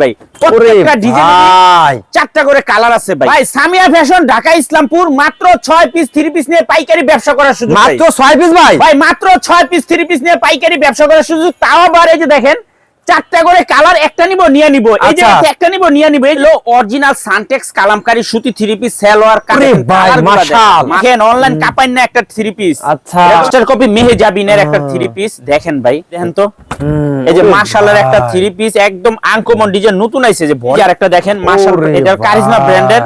ভাই। প্রত্যেকটা ডিজাইন চারটা করে কালার আছে ভাই। ভাই সামিয়া ফ্যাশন ঢাকা ইসলামপুর মাত্র ছয় পিস থ্রি পিস নিয়ে পাইকারি ব্যবসা করার সুযোগ মাত্র পিস ভাই? ভাই মাত্র ছয় পিস থ্রি পিস নিয়ে পাইকারি ব্যবসা করার সুযোগ। তাও আবার এই যে দেখেন চারটা করে কালার একটা নিব নিয়ে নিব। এই যে আচ্ছা। একটা নিব নিয়ে নিব। এই লো অরিজিনাল সানটেক্স কালামকারী সুতি থ্রি পিস সেলোয়ার মাশাআল্লাহ। দেখেন। অনলাইন কাপাইন না একটা থ্রি পিস আচ্ছা। মাস্টার কপি মেহেজাবিনের একটা থ্রি পিস দেখেন ভাই দেখেন তো। এই যে মার্শালের একটা। থ্রি পিস একদম আনকমন ডিজাইন নতুন আইছে যে ভরি আর একটা দেখেন ওরে এটার কারিজমা ব্র্যান্ডের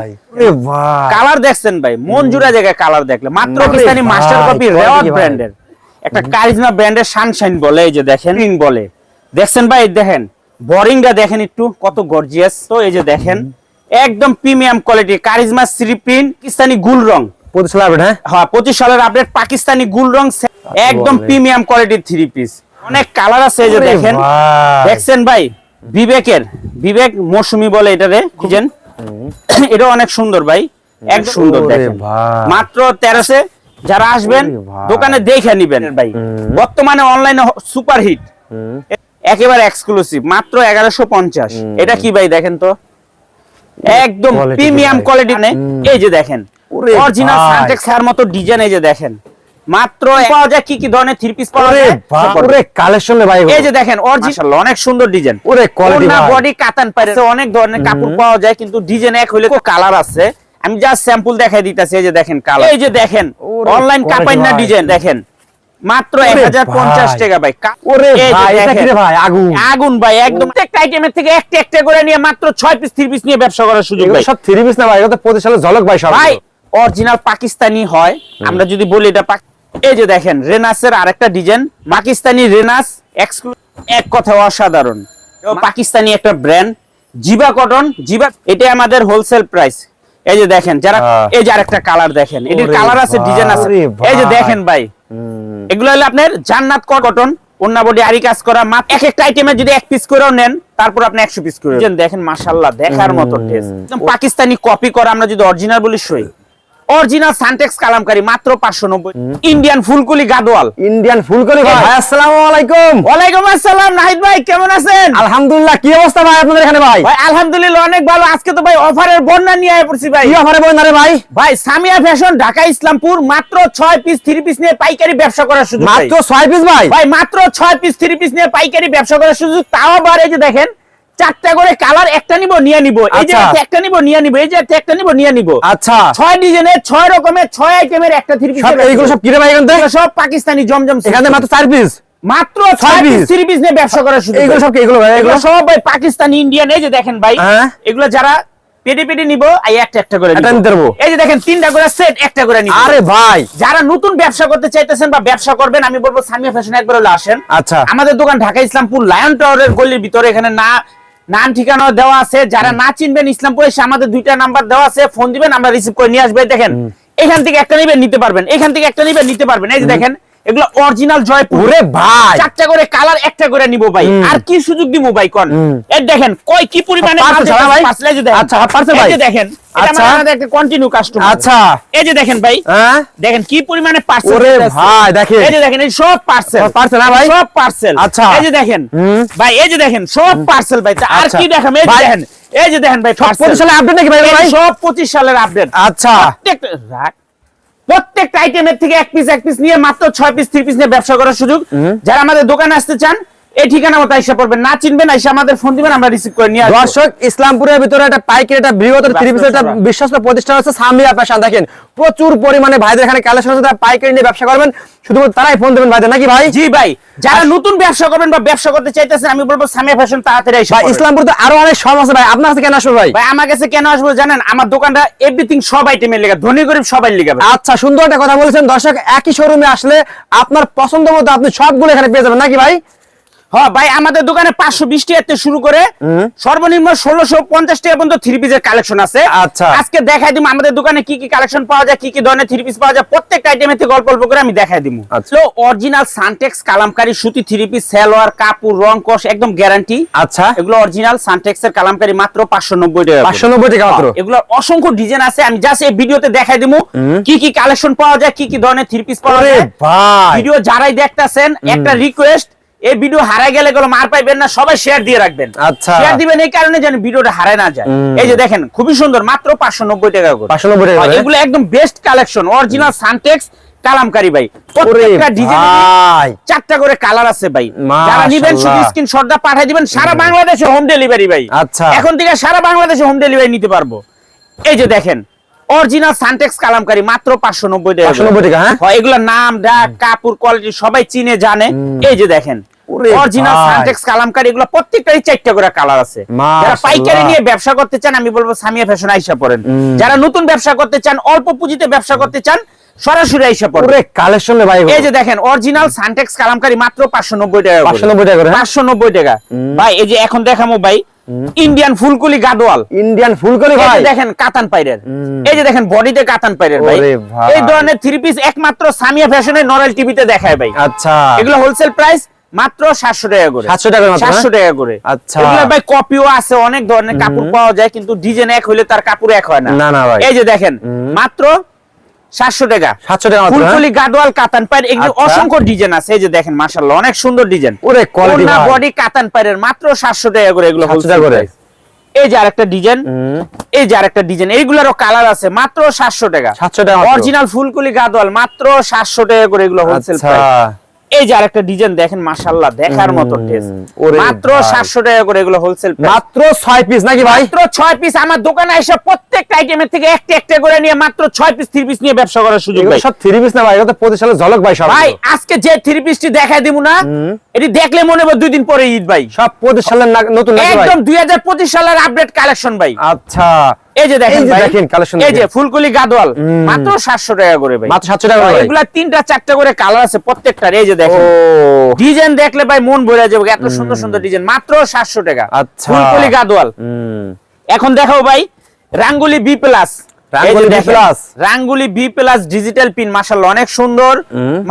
কালার দেখছেন ভাই মন জুড়া জায়গায় কালার দেখলে। মাত্র পাকিস্তানি মাস্টার কপি রেওয়ার ব্র্যান্ডের একটা কারিজমা ব্র্যান্ডের সানশাইন বলে এই যে দেখেন। বলে। দেখছেন ভাই দেখেন বোরিংটা দেখেন একটু কত গর্জিয়াস তো এই যে দেখেন একদম premium quality Karishma Shri print Pakistani গুল রং। পঁচিশ লাভ হ্যাঁ? হ্যাঁ পঁচিশ সালের আপডেট পাকিস্তানি গুল রং একদম প্রিমিয়াম কোয়ালিটির থ্রি পিস অনেক কালার আছে এই যে দেখেন। দেখছেন ভাই বিবেকের বিবেক মৌসুমি বলে এটারে খুঁজেন এটা অনেক সুন্দর ভাই এক সুন্দর দেখেন। মাত্র তেরোশে যারা আসবেন দোকানে দেখে নিবেন ভাই। বর্তমানে অনলাইনে সুপার হিট একেবারে এক্সক্লুসিভ মাত্র এগারোশো পঞ্চাশ। এটা কি ভাই দেখেন তো? একদম প্রিমিয়াম ভাই। কোয়ালিটি। এই যে দেখেন অরিজিনাল সানটেক্স এর মতো ডিজাইন এই যে দেখেন মাত্র পাওয়া যায় কি কি ধরনের থ্রি পিস পাওয়া যায়? ওরে কালেকশন ভাই এই যে দেখেন অরিজিনাল অনেক সুন্দর ডিজাইন ওরে কোয়ালিটি ভাই। বডি কাতান পারে অনেক ধরনের কাপড় পাওয়া যায় কিন্তু ডিজাইন এক হইলে কালার আছে। আমি জাস্ট স্যাম্পল দেখাই দিতেছি এই যে দেখেন কালার এই যে দেখেন অনলাইন কাপাইন না ডিজাইন দেখেন। মাত্র ভাই। টাকা ভাই। ওরে ভাই এটা কি রে ভাই আগুন। আগুন ভাই একদম প্রত্যেকটা আইটেমের থেকে একটা একটা করে নিয়ে মাত্র ছয় পিস থ্রি পিস নিয়ে ব্যবসা করার সুযোগ ভাই। সব পিস না ভাই এটা ঝলক ভাই সব ভাই অরিজিনাল পাকিস্তানি হয়। আমরা যদি বলি এটা এই যে দেখেন রেনাসের আরেকটা ডিজাইন পাকিস্তানি রেনাস এক কথা অসাধারণ। পাকিস্তানি একটা ব্র্যান্ড জিবা কটন জিবা এটা আমাদের হোলসেল প্রাইস এই যে দেখেন যারা হ্যাঁ। এই যে আরেকটা কালার দেখেন। এটির কালার আছে ডিজাইন আছে। এই যে দেখেন ভাই। এগুলো হলো আপনার জান্নাত কটন অন্যাবডি আরি কাজ করা মাত্র এক একটা আইটেমে যদি এক পিস করেও নেন তারপর আপনি একশো পিস করে। দেখেন মাসাল্লাহ দেখার মতো টেস্ট পাকিস্তানি কপি করা আমরা যদি অরিজিনাল বলি সই। অরিজিনাল সানটেক্স কালামকারী মাত্র পাঁচশো নব্বই। ইন্ডিয়ান ফুলকুলি গাদোয়াল ইন্ডিয়ান ফুলকলি ভাই। ভাই আসসালামু আলাইকুম। ওয়ালাইকুম আসসালাম নাহিদ ভাই কেমন আছেন? আলহামদুলিল্লাহ কি অবস্থা ভাই আপনাদের এখানে ভাই? ভাই আলহামদুলিল্লাহ অনেক ভালো। আজকে তো ভাই অফারের বন্যা নিয়ে আয় পড়ছি ভাই। কি অফারে বলেন না রে ভাই? ভাই সামিয়া ফ্যাশন ঢাকা ইসলামপুর মাত্র ছয় পিস থ্রি পিস নিয়ে পাইকারি ব্যবসা করার সুযোগ মাত্র ছয় পিস ভাই? ভাই মাত্র ছয় পিস থ্রি পিস নিয়ে পাইকারি ব্যবসা করার সুযোগ। তাও আবার এই যে দেখেন চারটা করে কালার একটা নিব নিয়ে নিব। এই যে আচ্ছা। একটা নিব নিয়ে নিব এই যে একটা নিব নিয়ে নিব। আচ্ছা। ছয় ডিজাইনের ছয় রকমের ছয় আইটেমের একটা থ্রি পিস সব এইগুলো সব কিরে ভাই এখান সব পাকিস্তানি জমজম এখানে মাত্র চার পিস মাত্র ছয় পিস থ্রি পিস নিয়ে ব্যবসা করার সুযোগ এইগুলো সব এগুলো ভাই এগুলো সব ভাই পাকিস্তানি ইন্ডিয়ান এই যে দেখেন ভাই। হ্যাঁ। এগুলো যারা পেটে পেটে নিব এই একটা একটা করে একটা নিব। এই যে দেখেন তিনটা করে সেট একটা করে নিব। আরে ভাই। যারা নতুন ব্যবসা করতে চাইতেছেন বা ব্যবসা করবেন আমি বলব সামিয়া ফ্যাশন একবার হলে আসেন। আচ্ছা। আমাদের দোকান ঢাকা ইসলামপুর লায়ন টাওয়ারের গলির ভিতরে এখানে না নাম ঠিকানা দেওয়া আছে যারা না চিনবেন ইসলামপুর এসে আমাদের দুইটা নাম্বার দেওয়া আছে ফোন দিবেন আমরা রিসিভ করে নিয়ে আসবে। দেখেন এখান থেকে একটা নিবেন নিতে পারবেন। এখান থেকে একটা নিবেন নিতে পারবেন। এই যে দেখেন এগুলো অরিজিনাল জয়পুর ভাই। চারটা করে কালার একটা করে নিব ভাই। আর কি সুযোগ দিব ভাই কোন। এই দেখেন কয় কি পরিমাণে এই যে দেখেন। আচ্ছা, ভাই? দেখেন আচ্ছা। একটা কন্টিনিউ কাস্টমার আচ্ছা। এই যে দেখেন ভাই। হ্যাঁ? দেখেন কি পরিমাণে পার্সেল ওরে ভাই দেখেন। এই যে দেখেন এই সব পার্সেল parcel না ভাই? সব পার্সেল আচ্ছা। এই যে দেখেন। ভাই এই যে দেখেন সব পার্সেল ভাই। আর। কি দেখাম এই দেখেন এই যে দেখেন ভাই আপডেট নাকি ভাই ভাই? সব 25 সালের আপডেট আচ্ছা। রাখ। প্রত্যেকটা আইটেমের থেকে এক পিস এক পিস নিয়ে মাত্র ছয় পিস থ্রি পিস নিয়ে ব্যবসা করার সুযোগ। যারা আমাদের দোকানে আসতে চান এই ঠিকানা মতো আইসা পড়বেন। না চিনবেন আইসা আমাদের ফোন দিবেন আমরা রিসিভ করে নিয়ে দর্শক ইসলামপুরের ভিতরে একটা পাইকারি একটা বৃহৎ একটা বিশ্বস্ত প্রতিষ্ঠান আছে সামিয়া ফ্যাশন। দেখেন প্রচুর পরিমাণে ভাইদের এখানে কালেকশন আছে তারা পাইকারি নিয়ে ব্যবসা করবেন শুধুমাত্র তারাই ফোন দেবেন ভাইদের নাকি ভাই? জি ভাই যারা নতুন ব্যবসা করবেন বা ব্যবসা করতে চাইতেছেন আমি বলব সামিয়া ফ্যাশন তাড়াতাড়ি আইসা ভাই ইসলামপুর তো আরও অনেক সব আছে ভাই আপনার কাছে কেন আসবে ভাই? ভাই আমার কাছে কেন আসব জানেন আমার দোকানটা এভরিথিং সব আইটেমের লেখা ধনী গরিব সবাই লেখা আচ্ছা সুন্দর একটা কথা বলেছেন। দর্শক একই শোরুমে আসলে আপনার পছন্দ মতো আপনি সবগুলো এখানে পেয়ে যাবেন নাকি ভাই? হ্যাঁ ভাই আমাদের দোকানে পাঁচশো বিশ টাকা শুরু করে সর্বনিম্ন ষোলোশো পঞ্চাশ টাকা পর্যন্ত থ্রি পিসের কালেকশন আছে। আচ্ছা। আজকে দেখাই দিব আমাদের দোকানে কি কি কালেকশন পাওয়া যায় কি কি ধরনের থ্রি পিস পাওয়া যায়। প্রত্যেকটা আইটেমের থেকে অল্প অল্প করে আমি দেখাই দিব। আচ্ছা। অরিজিনাল সানটেক্স কালামকারী সুতি থ্রি পিস সালোয়ার কাপড় রং কষ একদম গ্যারান্টি আচ্ছা। এগুলো অরিজিনাল সানটেক্স এর কালামকারী মাত্র পাঁচশো নব্বই টাকা পাঁচশো নব্বই টাকা মাত্র। এগুলো অসংখ্য ডিজাইন আছে। আমি জাস্ট এই ভিডিওতে দেখাই দিব কি কি কালেকশন পাওয়া যায় কি কি ধরনের থ্রি পিস পাওয়া যায়। ভিডিও যারাই দেখতেছেন একটা রিকোয়েস্ট এই ভিডিও হারাই গেলে গেলো মার পাইবেন না সবাই শেয়ার দিয়ে রাখবেন। আচ্ছা। শেয়ার দিবেন এই কারণে যেন ভিডিওটা হারায় না যায়। এই যে দেখেন খুবই সুন্দর মাত্র পাঁচশো নব্বই টাকা করে। পাঁচশো নব্বই টাকা এগুলো একদম best collection original Suntex Kalamkari ভাই। ওরে প্রত্যেকটা ডিজাইন চারটা করে কালার আছে ভাই। যারা নিবেন শুধু স্ক্রিনশটটা পাঠিয়ে দিবেন সারা বাংলাদেশে হোম ডেলিভারি ভাই। আচ্ছা। এখন থেকে সারা বাংলাদেশে হোম ডেলিভারি নিতে পারব। এই যে দেখেন অরিজিনাল সানটেক্স কালামকারী মাত্র পাঁচশো নব্বই টাকা 590 হ্যাঁ? এগুলোর নাম ডাক কাপড় কোয়ালিটি সবাই চিনে জানে। এই যে দেখেন অরিজিনাল সানটেক্স কালামকারী এগুলো প্রত্যেকটারই চারটা করে কালার আছে। যারা পাইকারি নিয়ে ব্যবসা করতে চান আমি বলব সামিয়া ফ্যাশন আইসা পড়েন। যারা নতুন ব্যবসা করতে চান অল্প পুঁজিতে ব্যবসা করতে চান সরাসরি আইসা কালেকশন ভাই এই যে দেখেন অরিজিনাল সানটেক্স কালামকারী মাত্র পাঁচশো নব্বই টাকা পাঁচশো নব্বই টাকা হ্যাঁ? টাকা। ভাই এই যে এখন দেখামো ভাই ইন্ডিয়ান ফুলকুলি গাদোয়াল ইন্ডিয়ান ফুলকলি ভাই। দেখেন কাতান পাইরের। এই যে দেখেন বডিতে কাতান পাইরের ভাই। এই ধরনের থ্রি পিস একমাত্র সামিয়া ফ্যাশনের নরেল টিভিতে দেখায় ভাই। আচ্ছা। এগুলো হোলসেল প্রাইস মাত্র সাতশো টাকা করে। 700 টাকা সাতশো টাকা করে। আচ্ছা। ভাই কপিও আছে অনেক ধরনের কাপড় পাওয়া যায় কিন্তু ডিজাইন এক হইলে তার কাপড় এক হয় না। না, ভাই। এই যে দেখেন মাত্র সাতশো টাকা। সাতশো টাকা হ্যাঁ? ফুলফুলি গাদোয়াল কাতান পায়ের এগুলো আচ্ছা। অসংখ্য ডিজাইন আছে এই যে দেখেন মাশাআল্লাহ অনেক সুন্দর ডিজাইন ওরে বডি কাতান পায়ের মাত্র 700 টাকা করে এগুলো 700 টাকা করে। এই যে আরেকটা ডিজাইন এই যে আরেকটা ডিজাইন এইগুলোরও কালার আছে মাত্র 700 টাকা। 700 টাকা অরিজিনাল ফুলকুলি গাদোয়াল মাত্র 700 টাকা করে এগুলো হোলসেল প্রাইস এই যে আরেকটা ডিজাইন দেখেন মাশাআল্লাহ দেখার মতো টেস্ট মাত্র ভাই। 700 টাকা করে এগুলো হোলসেল মাত্র ছয় পিস নাকি ভাই? মাত্র 6 পিস আমার দোকানে এসে প্রত্যেকটা আইটেমের থেকে একটা একটা করে নিয়ে মাত্র 6 পিস 3 পিস নিয়ে ব্যবসা করার সুযোগ ভাই। সব থ্রি পিস না ভাই? তো পঁচিশ সালের ঝলক ভাই সব ভাই আজকে যে থ্রি পিসটি দেখাই দিব না এটি দেখলে মনে হবে দুই দিন পরে ঈদ ভাই। সব পঁচিশ সালের নতুন একদম দুই হাজার পঁচিশ সালের আপডেট কালেকশন ভাই। আচ্ছা। এই যে দেখেন ভাই দেখেন, collection এই যে ফুলকলি মাত্র 700 টাকা করে ভাই। মাত্র 700 টাকা করে। এগুলা তিনটা চারটা করে কালার আছে প্রত্যেকটার এই যে দেখেন। ডিজাইন দেখলে ভাই মন ভরে যাবে এত সুন্দর সুন্দর ডিজাইন মাত্র 700 টাকা। আচ্ছা। ফুলকলি। এখন দেখাও ভাই Rangoli B plus Rangoli B B plus digital pin অনেক সুন্দর।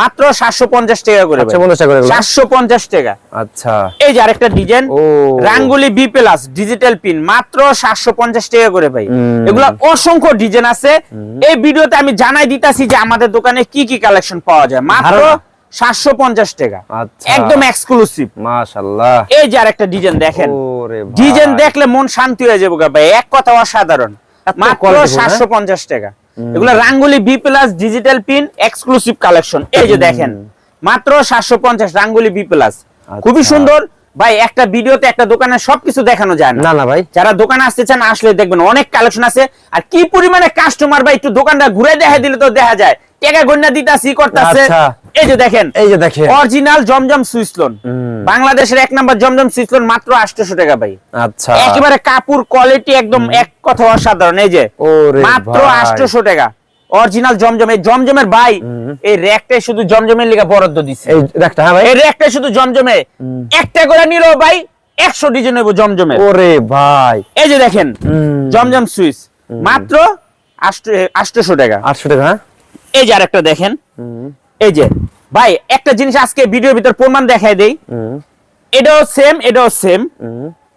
মাত্র 750 টাকা করে ভাই। 750 টাকা করে এগুলো? 750 টাকা। আচ্ছা। এই যে আরেকটা ডিজাইন ও। রাঙ্গুলি বি প্লাস ডিজিটাল পিন মাত্র সাতশো পঞ্চাশ টাকা করে ভাই। এগুলা অসংখ্য ডিজাইন আছে। এই ভিডিওতে আমি জানাই দিতাছি যে আমাদের দোকানে কি কি কালেকশন পাওয়া যায়। মাত্র সাতশো পঞ্চাশ টাকা। আচ্ছা। একদম এক্সক্লুসিভ মাশাআল্লাহ। এই যে আরেকটা ডিজাইন দেখেন। ডিজাইন দেখলে মন শান্তি হয়ে যাবে ভাই। এক কথা অসাধারণ। মাত্র quality ফুল, সাতশো পঞ্চাশ টাকা। এগুলো Rangoli B plus digital pin exclusive collection এই যে দেখেন মাত্র সাতশো পঞ্চাশ রাঙ্গুলি বি প্লাস খুবই আচ্ছা। সুন্দর। ভাই একটা ভিডিওতে একটা দোকানে সবকিছু দেখানো যায় না। না না ভাই। যারা দোকানে আসতে চান আসলে দেখবেন অনেক কালেকশন আছে। আর কি পরিমাণে কাস্টমার ভাই একটু দোকানটা ঘুরে দেখা দিলে তো দেখা যায়। টাকা গন্যা দিতাছি করতেছে। আচ্ছা। এই যে দেখেন এই যে দেখেন। অরিজিনাল জমজম সুইস লোন বাংলাদেশের এক নাম্বার জমজম সুইস লোন মাত্র 800 টাকা ভাই। আচ্ছা। একেবারে কাপড় কোয়ালিটি একদম এক কথা অসাধারণ এই যে। মাত্র ভাই। 800 টাকা। অরিজিনাল জমজম এই জমজমের ভাই এই র্যাকটাই শুধু জমজমের লিগা বরাদ্দ দিছে। এই দেখটা হ্যাঁ ভাই। এই র্যাকটাই শুধু জমজমে। একটা করে নিলেও ভাই 100 ডিজাইন হইব জমজমের। ওরে ভাই। এই যে দেখেন জমজম সুইস মাত্র 800 টাকা। আটশো টাকা হ্যাঁ? এই যে আরেকটা দেখেন। এই যে ভাই একটা জিনিস আজকে ভিডিওর ভিতর প্রমাণ দেখাই দেই। এটাও সেম এটাও সেম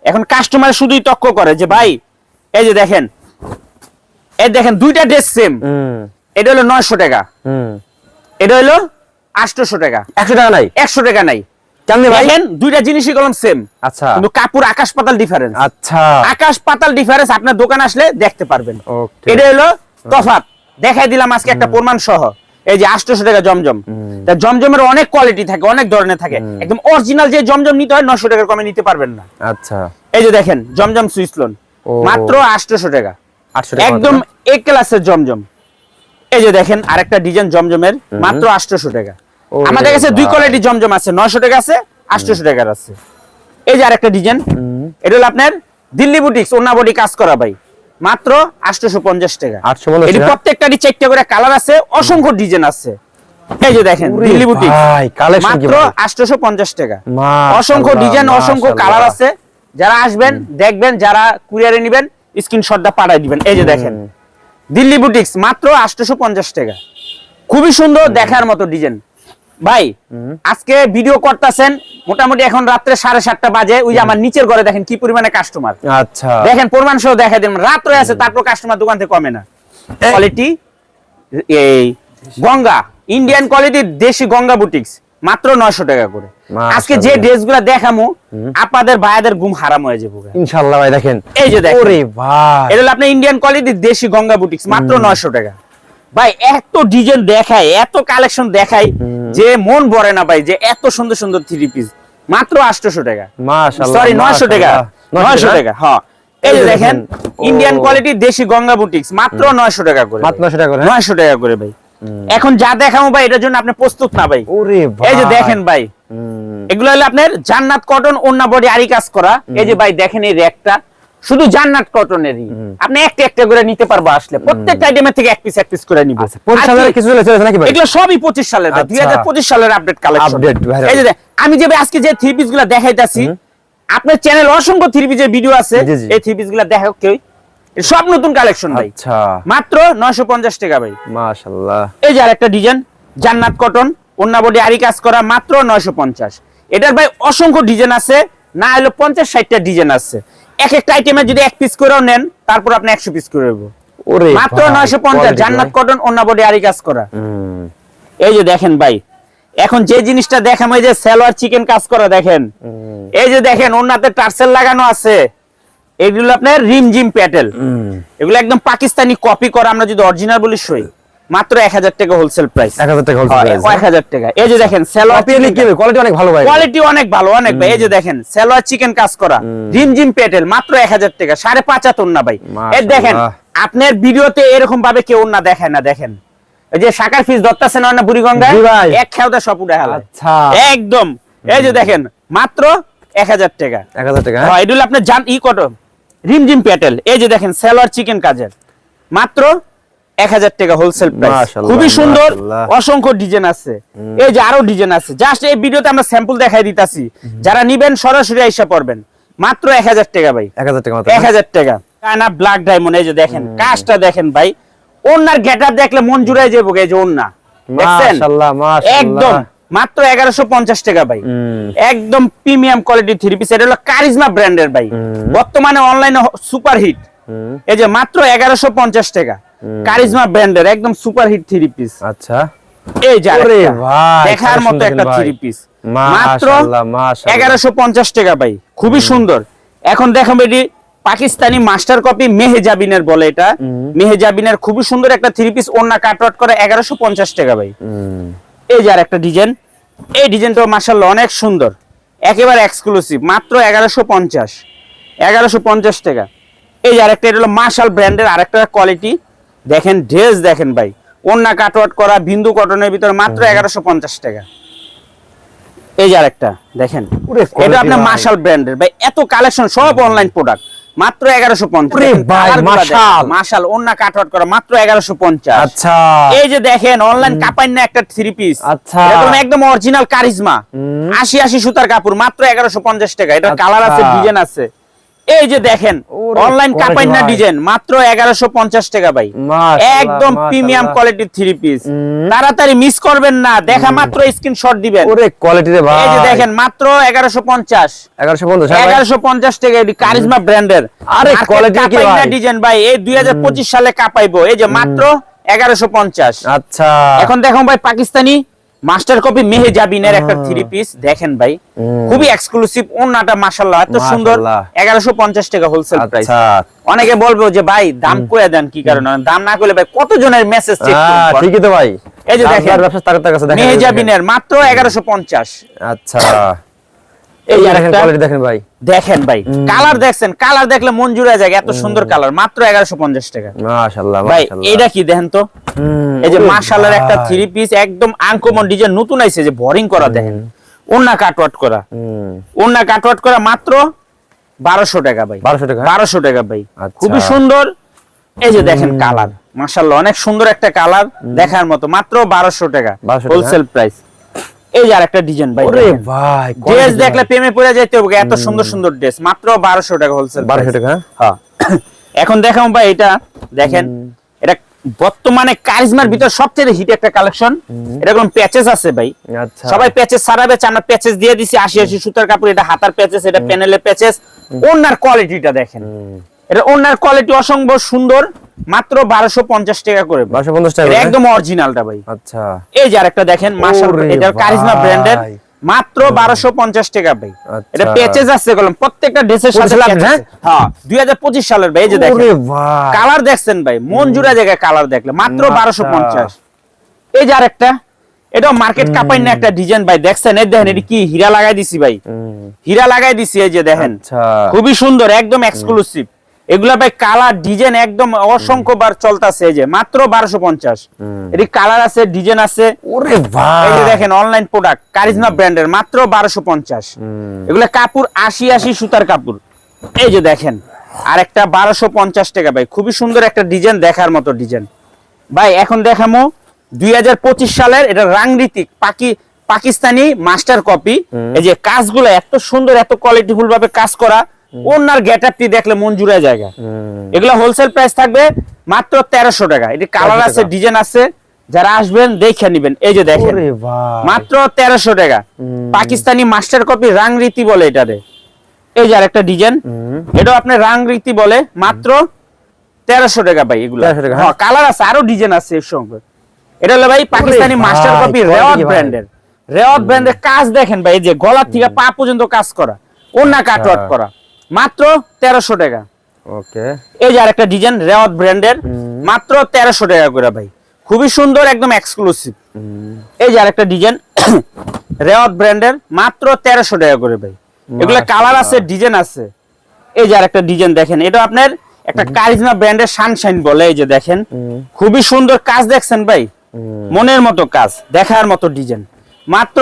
এখন কাস্টমার শুধুই তক্ক করে যে ভাই এই যে দেখেন এই দেখেন দুইটা ড্রেস সেম এটা হলো নয়শো টাকা। এটা হলো আটশোশো টাকা। একশো টাকা নাই? একশো টাকা নাই। কেমনি ভাই? দেখেন দুইটা জিনিসই কলম সেম আচ্ছা। কিন্তু কাপড় আকাশ পাতাল ডিফারেন্স আচ্ছা। আকাশ পাতাল ডিফারেন্স আপনার দোকান আসলে দেখতে পারবেন। ওকে এটা হলো তফাত দেখাই দিলাম আজকে একটা প্রমাণ সহ এই যে আটশোশো টাকা জমজম। তা জমজমের অনেক কোয়ালিটি থাকে অনেক ধরনের থাকে। একদম অরিজিনাল যে জমজম নিতে হয় নশো টাকার কমে নিতে পারবেন না। আচ্ছা। এই যে দেখেন জমজম সুইস লোন মাত্র আটশোশো টাকা। আটশো টাকা একদম? এক ক্লাসের জমজম। এই যে দেখেন আরেকটা ডিজাইন জমজমের মাত্র আটশোশো টাকা। আমাদের কাছে দুই। কোয়ালিটি জমজম আছে নয়শো টাকা আছে আটশোশো টাকার আছে। এই যে আরেকটা ডিজাইন এটা হলো আপনার দিল্লি বুটিক্স ওনা বডি কাজ করা ভাই। মাত্র আটশোশো পঞ্চাশ টাকা। এটি? প্রত্যেকটারই চারটা করে কালার আছে অসংখ্য ডিজাইন আছে। এই যে দেখেন দিল্লি মাত্র? আটশোশো পঞ্চাশ টাকা। অসংখ্য ডিজাইন অসংখ্য কালার আছে। যারা আসবেন দেখবেন যারা কুরিয়ারে নেবেন স্ক্রিনশটটা পাঠাই দিবেন। এই যে দেখেন দিল্লি বুটিক্স মাত্র আটশোশো পঞ্চাশ টাকা। খুবই সুন্দর দেখার মতো ডিজাইন। ভাই আজকে ভিডিও করতেছেন মোটামুটি এখন রাত্রে সাড়ে সাতটা বাজে। ওই যে আমার নিচের ঘরে দেখেন কি পরিমাণে কাস্টমার আচ্ছা। দেখেন প্রমাণ সহ দেখা দেন। রাত রয়ে আছে তারপর কাস্টমার দোকান থেকে কমে না। কোয়ালিটি এই গঙ্গা। ইন্ডিয়ান কোয়ালিটির দেশি গঙ্গা বুটিক্স মাত্র নয়শো টাকা করে। আজকে যে ড্রেস ড্রেসগুলো দেখামু আপনাদের ভাইয়াদের ঘুম হারাম হয়ে যাব। ইনশাআল্লাহ ভাই দেখেন। এই যে দেখেন। এটা হলো আপনার ইন্ডিয়ান কোয়ালিটি দেশি গঙ্গা বুটিক্স মাত্র নয়শো টাকা। ভাই এত ডিজাইন দেখায় এত কালেকশন দেখায় যে মন ভরে না ভাই যে এত সুন্দর সুন্দর থ্রি পিস মাত্র আটশোশো টাকা। সরি নয়শো টাকা। নয়শো টাকা হ্যাঁ। এই দেখেন ইন্ডিয়ান কোয়ালিটি দেশি গঙ্গা বুটিক্স মাত্র নয়শো টাকা করে। 900 টাকা করে? নয়শো টাকা করে ভাই। এখন যা দেখাবো ভাই এটার জন্য আপনি প্রস্তুত না ভাই। এই যে দেখেন ভাই এগুলো হলো আপনার জান্নাত কটন ওন্না বডি আরি কাজ করা। এই যে ভাই দেখেন এই র্যাকটা শুধু জান্নাত কটনেরই আপনি একটা একটা করে নিতে পারব আসলে। প্রত্যেকটা আইটেমের থেকে এক পিস এক পিস করে নিব। আচ্ছা পঁচিশ হাজারের কিছু চলেছে নাকি এগুলো সবই পঁচিশ সালের আচ্ছা। দুই হাজার পঁচিশ সালের আপডেট কালেকশন এই যে আমি যে আজকে যে থ্রি পিসগুলা দেখাইতাছি আপনার চ্যানেল অসংখ্য থ্রি পিসের ভিডিও আছে। এই থ্রি পিসগুলা দেখো কেউ। সব নতুন কালেকশন ভাই। আচ্ছা। মাত্র নয়শো পঞ্চাশ টাকা ভাই। মাশাআল্লাহ। এই যে আরেকটা ডিজাইন জান্নাত কটন অন্য বডি আরি কাজ করা মাত্র নয়শো পঞ্চাশ। এটার ভাই অসংখ্য ডিজাইন আছে না হলো পঞ্চাশ ষাটটা ডিজাইন আছে। এক একটা আইটেমে যদি এক পিস করেও নেন তারপর আপনি একশো পিস করে দেবো মাত্র নয়শো পঞ্চাশ জান্নাত। কটন অন্য বডি আরি কাজ করা। এই যে দেখেন ভাই এখন যে জিনিসটা দেখাম এই যে সালোয়ার চিকেন কাজ করা দেখেন। এই যে দেখেন ওনাতে টার্সেল লাগানো আছে। এগুলো আপনার রিম জিম প্যাটেল। এগুলো একদম পাকিস্তানি কপি করা আমরা যদি অরিজিনাল বলি সই। মাত্র এক হাজার টাকা হোলসেল প্রাইস 1000 টাকা price, এক হাজার টাকা। এই যে দেখেন সালোয়ার কপি কি কোয়ালিটি অনেক ভালো ভাই। কোয়ালিটি অনেক ভালো অনেক ভাই এই যে দেখেন সালোয়ার চিকেন কাজ করা রিম জিম প্যাটেল মাত্র এক হাজার টাকা সাড়ে পাঁচ হাত না ভাই। এই দেখেন আপনার ভিডিওতে এরকম ভাবে কেউ না দেখায় না দেখেন। এই যে শাকার ফিস দত্তাছে না না বুড়িগঙ্গা এক খেওদা সব উড়ে আচ্ছা। একদম। এই যে দেখেন মাত্র এক হাজার টাকা। 1000 টাকা হ্যাঁ? হ্যাঁ, এটা আপনার জান ই কত? রিমঝিম প্যাটেল এই যে দেখেন সেলোয়ার চিকেন কাজের। মাত্র এক হাজার টাকা হোলসেল প্রাইস খুবই সুন্দর অসংখ্য ডিজাইন আছে। এই যে আরও ডিজাইন আছে। জাস্ট এই ভিডিওতে আমরা স্যাম্পল দেখাই দিতাছি। যারা নিবেন সরাসরি আইসা পড়বেন। মাত্র এক হাজার টাকা ভাই। 1000 টাকা মাত্র। এক হাজার টাকা। কানা ব্ল্যাক ডায়মন্ড এই যে দেখেন কাজটা দেখেন ভাই। ওনার গেটার দেখলে মন জুড়াই যাব এই যে ওন্না দেখছেন? মাশাআল্লাহ মাশাআল্লাহ। একদম। মাত্র এগারোশো পঞ্চাশ টাকা ভাই। একদম প্রিমিয়াম কোয়ালিটি থ্রি পিস এটা হলো কারিজমা ব্র্যান্ডের ভাই। বর্তমানে অনলাইনে সুপার হিট এই যে মাত্র এগারোশো পঞ্চাশ টাকা। কারিজমা ব্র্যান্ডের একদম সুপার হিট থ্রি পিস আচ্ছা। এই যে দেখার মতো একটা। থ্রি পিস মাত্র মাশাআল্লাহ মাশাআল্লাহ। এগারোশো পঞ্চাশ টাকা ভাই খুবই সুন্দর। এখন দেখাবো এটি পাকিস্তানি মাস্টার কপি মেহেজাবিনের বলে এটা। মেহেজাবিনের খুবই সুন্দর একটা থ্রি পিস ওন্না কাটওয়াট করে এগারোশো পঞ্চাশ টাকা ভাই। এই যে আর একটা ডিজাইন এই ডিজাইনটা মাসাল্লাহ অনেক সুন্দর। একেবারে এক্সক্লুসিভ মাত্র এগারোশো পঞ্চাশ। এগারোশো পঞ্চাশ টাকা। এই যে আরেকটা এটা হলো মার্শাল ব্র্যান্ডের আরেকটা কোয়ালিটি দেখেন ড্রেস দেখেন ভাই। ওন্না কাটওয়াট করা বিন্দু কটনের ভিতরে মাত্র এগারোশো পঞ্চাশ টাকা। এই যে আরেকটা দেখেন। এটা আপনার। মার্শাল ব্র্যান্ডের ভাই এত কালেকশন সব অনলাইন প্রোডাক্ট মাত্র এগারোশো কাটওয়াট করা মাত্র এগারোশো পঞ্চাশ। আচ্ছা। এই যে দেখেন অনলাইন কাপাইন না একটা থ্রি পিস আচ্ছা। একদম অরিজিনাল কারিজমা। আশি আশি সুতার কাপড় মাত্র এগারোশো পঞ্চাশ টাকা। এটা আচ্ছা। কালার আছে ডিজাইন আছে। এই যে দেখেন অনলাইন কাপাইন না ডিজাইন মাত্র এগারোশো পঞ্চাশ টাকা ভাই। একদম প্রিমিয়াম কোয়ালিটির থ্রি পিস তাড়াতাড়ি মিস করবেন না দেখা মাত্র স্ক্রিনশট দিবেন। ওরে কোয়ালিটি ভাই এই যে দেখেন মাত্র এগারোশো পঞ্চাশ। 1150 হ্যাঁ এগারোশো পঞ্চাশ টাকা এটি কারিজমা ব্র্যান্ডের আরে quality কি ডিজাইন ভাই? এই দুই হাজার পঁচিশ সালে কাপাইবো। এই যে মাত্র এগারোশো পঞ্চাশ। আচ্ছা। এখন দেখুন ভাই পাকিস্তানি মাস্টার কপি মেহে জাবিনের একটা থ্রি পিস দেখেন ভাই। খুবই এক্সক্লুসিভ ওন্নাটা মাশাল্লাহ এত সুন্দর মাশাআল্লাহ। এগারোশো পঞ্চাশ টাকা হোলসেল প্রাইস আচ্ছা অনেকে বলব যে ভাই দাম কয়ে দেন কি কারণে? দাম না করলে ভাই কত জনের মেসেজ চেক হ্যাঁ, ঠিকই তো ভাই। এই যে দেখেন। মেহেজাবিনের মাত্র এগারোশো পঞ্চাশ। আচ্ছা। এই এই যে আরেকটা। দেখেন ভাই। দেখেন ভাই কালার দেখছেন কালার দেখলে মন জুড়ে যায় এত সুন্দর কালার মাত্র এগারোশো পঞ্চাশ টাকা। মাশাআল্লাহ ভাই মাশাআল্লাহ। কি দেখেন তো? এই যে ওরে একটা থ্রি পিস একদম আনকমন ডিজাইন নতুন আইছে যে বোরিং করা দেখেন। ওন্না কাটওয়াট করা। ওন্না কাটওয়াট করা মাত্র বারোশো টাকা ভাই। 1200 টাকা? বারোশো টাকা ভাই। আচ্ছা। খুবই সুন্দর। এই যে দেখেন কালার মার্শাল্লাহ অনেক সুন্দর একটা কালার দেখার মতো মাত্র বারোশো 1200 টাকা। হোলসেল প্রাইস এই যে আরেকটা ডিজাইন ভাই ওরে ভাই ড্রেস দেখলে প্রেমে পড়ে যাইতে হবে এত সুন্দর সুন্দর ড্রেস মাত্র বারোশো টাকা হোলসেল 1200 টাকা হ্যাঁ। এখন দেখাম ভাই এটা দেখেন এটা বর্তমানে কারিজমার ভিতর সবচেয়ে হিট একটা কালেকশন এটা কোন প্যাচেস আছে ভাই? আচ্ছা। সবাই প্যাচেস সারা বেচে আমরা প্যাচেস দিয়ে দিছি আশি আশি সুতার কাপড় এটা হাতার প্যাচেস এটা প্যানেলের প্যাচেস ওনার কোয়ালিটিটা দেখেন। এটা ওনার কোয়ালিটি অসম্ভব সুন্দর মাত্র বারোশো পঞ্চাশ টাকা করে বারোশো পঞ্চাশ টাকা একদম অরিজিনালটা ভাই। আচ্ছা। এই যে আরেকটা দেখেন ওরে কারিজমা ব্র্যান্ডের মাত্র বারোশো পঞ্চাশ টাকা ভাই। আচ্ছা। এটা পেচেজ আছে কলম প্রত্যেকটা ড্রেসের সাথে হ্যাঁ? হ্যাঁ দুই হাজার পঁচিশ সালের ভাই এই যে দেখেন। কালার দেখছেন ভাই মন জুড়া জায়গায় কালার দেখলে মাত্র আচ্ছা। বারোশো পঞ্চাশ। এই যে আরেকটা এটাও মার্কেট কাপাই না একটা ডিজাইন ভাই দেখছেন? এই দেখেন এটা কি হীরা লাগাই দিছি ভাই। হীরা লাগাই দিছি এই যে দেখেন। আচ্ছা। খুবই সুন্দর একদম এক্সক্লুসিভ এগুলা ভাই কালার ডিজাইন একদম অসংখ্য বার চলতেছে এই যে মাত্র বারোশো পঞ্চাশ। এটি কালার আছে ডিজাইন আছে। ওরে ভাই। দেখেন অনলাইন প্রোডাক্ট কারিজমা ব্র্যান্ডের মাত্র বারোশো পঞ্চাশ। এগুলা কাপড় আশি আশি সুতার কাপড়। এই যে দেখেন আর একটা বারোশো পঞ্চাশ টাকা ভাই খুবই সুন্দর একটা ডিজাইন দেখার মতো ডিজাইন। ভাই এখন দেখামো দুই হাজার পঁচিশ সালের এটা রাংরীতিক পাকি পাকিস্তানি মাস্টার কপি এই যে কাজগুলো এত সুন্দর এত কোয়ালিটিফুল ভাবে কাজ করা। ওনার গেটআপটি দেখলে মন জায়গা। এগুলো হোলসেল প্রাইস থাকবে মাত্র তেরোশো টাকা। এটি কালার আছে ডিজাইন আছে। যারা আসবেন দেখে নিবেন। এই যে দেখেন মাত্র তেরোশো টাকা। পাকিস্তানি মাস্টার কপি রাং রীতি বলে এটারে এই যে আরেকটা ডিজাইন এটাও আপনার রাং রীতি বলে মাত্র তেরোশো টাকা ভাই এগুলো। হ্যাঁ। কালার আছে আরও ডিজাইন আছে এর সঙ্গে। এটা হলো ভাই পাকিস্তানি মাস্টার কপি রেওয়াত ব্র্যান্ডের রেওয়াত ব্র্যান্ডের কাজ দেখেন ভাই এই যে গলার থেকে পা পর্যন্ত কাজ করা। অন্য কাটওয়ার্ক করা। মাত্র তেরোশো টাকা। ওকে। এই যে আরেকটা ডিজাইন রেওয়াত ব্র্যান্ডের। মাত্র তেরোশো টাকা করে ভাই। খুবই সুন্দর একদম এক্সক্লুসিভ এই যে আরেকটা ডিজাইন রেওয়াত ব্র্যান্ডের মাত্র তেরোশো টাকা করে ভাই। এগুলো কালার আছে ডিজাইন আছে। এই যে আরেকটা ডিজাইন দেখেন এটা আপনার একটা কারিজমা ব্র্যান্ডের সানশাইন বলে এই যে দেখেন। খুবই সুন্দর কাজ দেখছেন ভাই। মনের মতো কাজ দেখার মতো ডিজাইন। মাত্র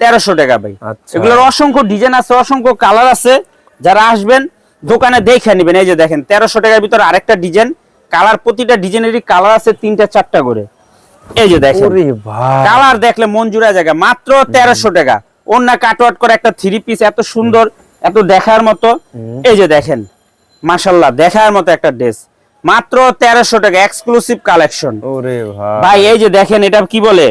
তেরোশো টাকা ভাই। আচ্ছা। এগুলোর অসংখ্য ডিজাইন আছে অসংখ্য কালার আছে। যারা আসবেন দোকানে দেখে নেবেন। এই যে দেখেন তেরোশো টাকার ভিতরে আরেকটা ডিজাইন। কালার প্রতিটা ডিজাইনেরই কালার আছে তিনটা চারটা করে। এই যে দেখেন কালার দেখলে মন জুড়া জায়গা। মাত্র তেরোশো টাকা। অন্য কাটওয়াট করে একটা থ্রি পিস এত সুন্দর এত দেখার মতো। এই যে দেখেন মাসাল্লাহ দেখার মতো একটা ড্রেস মাত্র তেরোশো টাকা এক্সক্লুসিভ কালেকশন ভাই। ভাই এই যে দেখেন এটা কি বলে?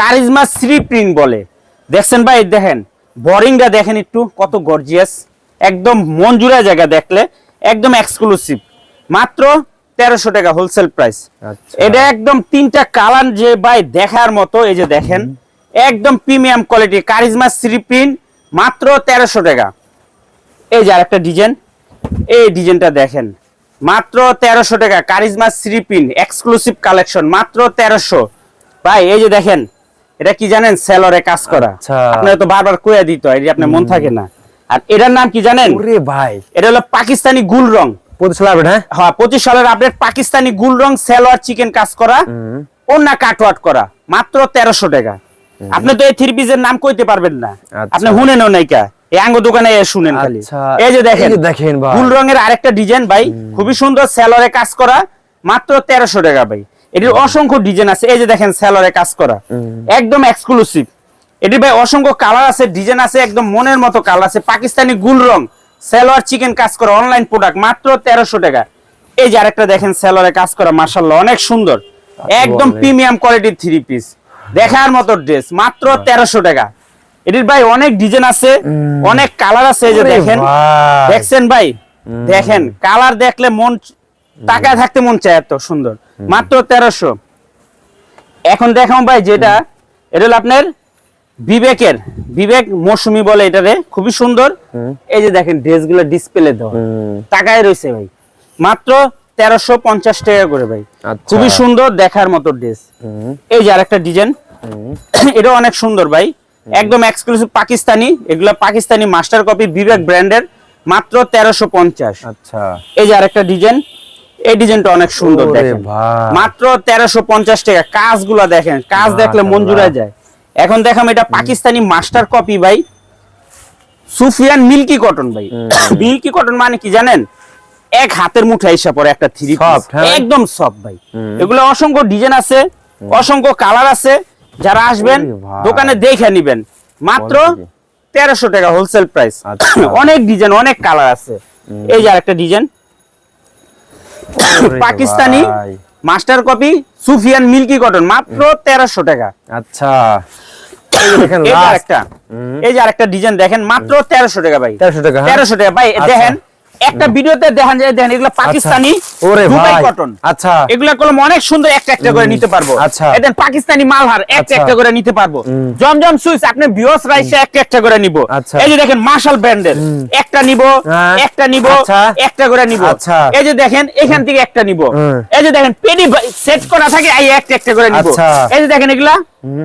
কারিজমা শ্রী প্রিন্ট বলে। দেখছেন ভাই দেখেন বোরিংটা দেখেন একটু কত গর্জিয়াস একদম মন জুড়া জায়গা দেখলে একদম এক্সক্লুসিভ মাত্র তেরোশো টাকা হোলসেল প্রাইস আচ্ছা। এটা একদম তিনটা কালার যে ভাই দেখার মতো এই যে দেখেন একদম premium quality Karishma Shri print মাত্র তেরোশো টাকা। এই যে আরেকটা ডিজাইন এই ডিজাইনটা দেখেন মাত্র তেরোশো টাকা Karishma Shri print exclusive collection মাত্র তেরোশো। ভাই এই যে দেখেন এটা কি জানেন? সেলরে কাজ করা। আচ্ছা। আপনার তো বারবার কুয়া দিত এটি আপনার মন থাকে না। আর এটার নাম কি জানেন? ভাই। এটা হলো পাকিস্তানি গুল রং। পঁচিশ লাখ হ্যাঁ? হ্যাঁ পঁচিশ সালের আপডেট পাকিস্তানি গুল রং সেলোয়ার চিকেন কাজ করা অন্য কাটওয়াট করা মাত্র তেরোশো টাকা। আপনি তো এই থ্রি পিসের নাম কইতে পারবেন না। আচ্ছা। আপনি শুনেন নাইকা। এই আঙ্গ দোকানে শুনেন খালি। আচ্ছা, এই যে দেখেন দেখেন গুল রঙের আরেকটা ডিজাইন ভাই খুবই সুন্দর সেলরে কাজ করা মাত্র তেরোশো টাকা ভাই। এটির অসংখ্য ডিজাইন আছে। এই যে দেখেন সেলরে কাজ করা। একদম এক্সক্লুসিভ এটি ভাই অসংখ্য কালার আছে ডিজাইন আছে একদম মনের মতো কালার আছে। পাকিস্তানি গুল রং সেলোয়ার চিকেন কাজ করা অনলাইন প্রোডাক্ট মাত্র তেরোশো টাকা। এই যে আরেকটা দেখেন সেলরে কাজ করা মার্শাল্লাহ অনেক সুন্দর। একদম প্রিমিয়াম কোয়ালিটির থ্রি পিস দেখার মতো ড্রেস মাত্র তেরোশো টাকা। এটির ভাই অনেক ডিজাইন আছে অনেক কালার আছে এই যে দেখেন। দেখছেন ভাই? দেখেন কালার দেখলে মন তাকায় থাকতে মন চায় এত সুন্দর। মাত্র তেরোশো। এখন দেখাম ভাই যেটা এটা হলো আপনার বিবেকের বিবেক মৌসুমি বলে এটারে খুবই সুন্দর। এই যে দেখেন ড্রেসগুলো ডিসপ্লে দেওয়া। টাকায় রয়েছে ভাই। মাত্র তেরোশো পঞ্চাশ টাকা করে ভাই। আচ্ছা। খুবই সুন্দর দেখার মতো ড্রেস এই যে আরেকটা ডিজাইন এটা অনেক সুন্দর ভাই। একদম এক্সক্লুসিভ পাকিস্তানি। এগুলো পাকিস্তানি মাস্টার কপি বিবেক ব্র্যান্ডের মাত্র তেরোশো পঞ্চাশ। আচ্ছা। এই যে আরেকটা ডিজাইন এই ডিজাইনটা অনেক সুন্দর দেখেন। মাত্র তেরোশো পঞ্চাশ টাকা। কাজগুলা দেখেন। কাজ দেখলে মন মাশাআল্লাহ। যায়। এখন দেখাম এটা পাকিস্তানি মাস্টার কপি ভাই। সুফিয়ান মিল্কি কটন ভাই। মিল্কি কটন মানে কি জানেন? এক হাতের মুঠা হিসাব পরে একটা থ্রি হ্যাঁ? একদম সফট ভাই। এগুলো অসংখ্য ডিজাইন আছে অসংখ্য কালার আছে। যারা আসবেন দোকানে দেখে নিবেন। মাত্র তেরোশো টাকা হোলসেল প্রাইস আচ্ছা। অনেক ডিজাইন অনেক কালার আছে। এই যে আরেকটা design Pakistani. Master copy Sufiyan milky cotton মাত্র তেরোশো টাকা। আচ্ছা। এই যে আরেকটা। ডিজাইন দেখেন মাত্র তেরোশো টাকা ভাই। তেরোশো টাকা, হ্যাঁ? তেরোশো টাকা। ভাই আচ্ছা। দেখেন একটা ভিডিওতে দেখান যায় দেখেন এগুলো পাকিস্তানি আচ্ছা। ওরে ভাই কটন আচ্ছা এগুলা কলম অনেক সুন্দর একটা একটা করে নিতে পারব আচ্ছা। এদের পাকিস্তানি মালহার একটা আচ্ছা। একটা করে নিতে পারব জমজম সুইচ আপনি বিওস রাইসে একটা একটা করে নিব আচ্ছা। এই যে দেখেন মার্শাল ব্র্যান্ডের একটা নিব হ্যাঁ। একটা নিব। একটা করে নিব আচ্ছা। এই যে দেখেন এখান থেকে একটা নিব। এই যে দেখেন পেডি সেট করা থাকে এই একটা একটা করে নিব। এই যে দেখেন এগুলা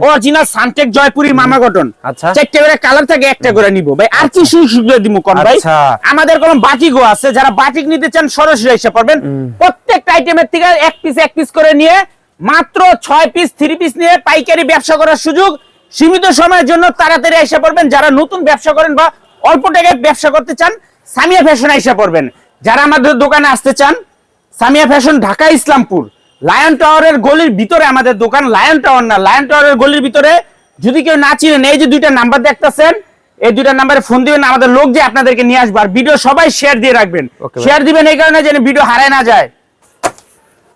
অরিজিনাল সানটেক জয়পুরি মামা কটন আচ্ছা। চারটে করে কালার থাকে একটা করে নিব। ভাই আর কি সুযোগ দিব কোন ভাই। আচ্ছা। আমাদের কোন বাটিকও আছে যারা বাটিক নিতে চান সরাসরি এসে পারবেন প্রত্যেকটা আইটেমের থেকে এক পিস এক পিস করে নিয়ে মাত্র ছয় পিস থ্রি পিস নিয়ে পাইকারি ব্যবসা করার সুযোগ। সীমিত সময়ের জন্য তাড়াতাড়ি এসে পড়বেন। যারা নতুন ব্যবসা করেন বা অল্প টাকায় ব্যবসা করতে চান সামিয়া ফ্যাশন এসে পড়বেন। যারা আমাদের দোকানে আসতে চান সামিয়া ফ্যাশন ঢাকা ইসলামপুর। লায়ন টাওয়ারের গলির ভিতরে আমাদের দোকান লায়ন টাওয়ার না লায়ন টাওয়ারের গলির ভিতরে যদি কেউ না চিনেন এই যে দুইটা নাম্বার দেখতেছেন এই দুইটা নাম্বারে ফোন দিবেন আমাদের লোক যে আপনাদেরকে নিয়ে আসবে আর ভিডিও সবাই শেয়ার দিয়ে রাখবেন। শেয়ার দিবেন এই কারণে যেন ভিডিও হারায় না যায়।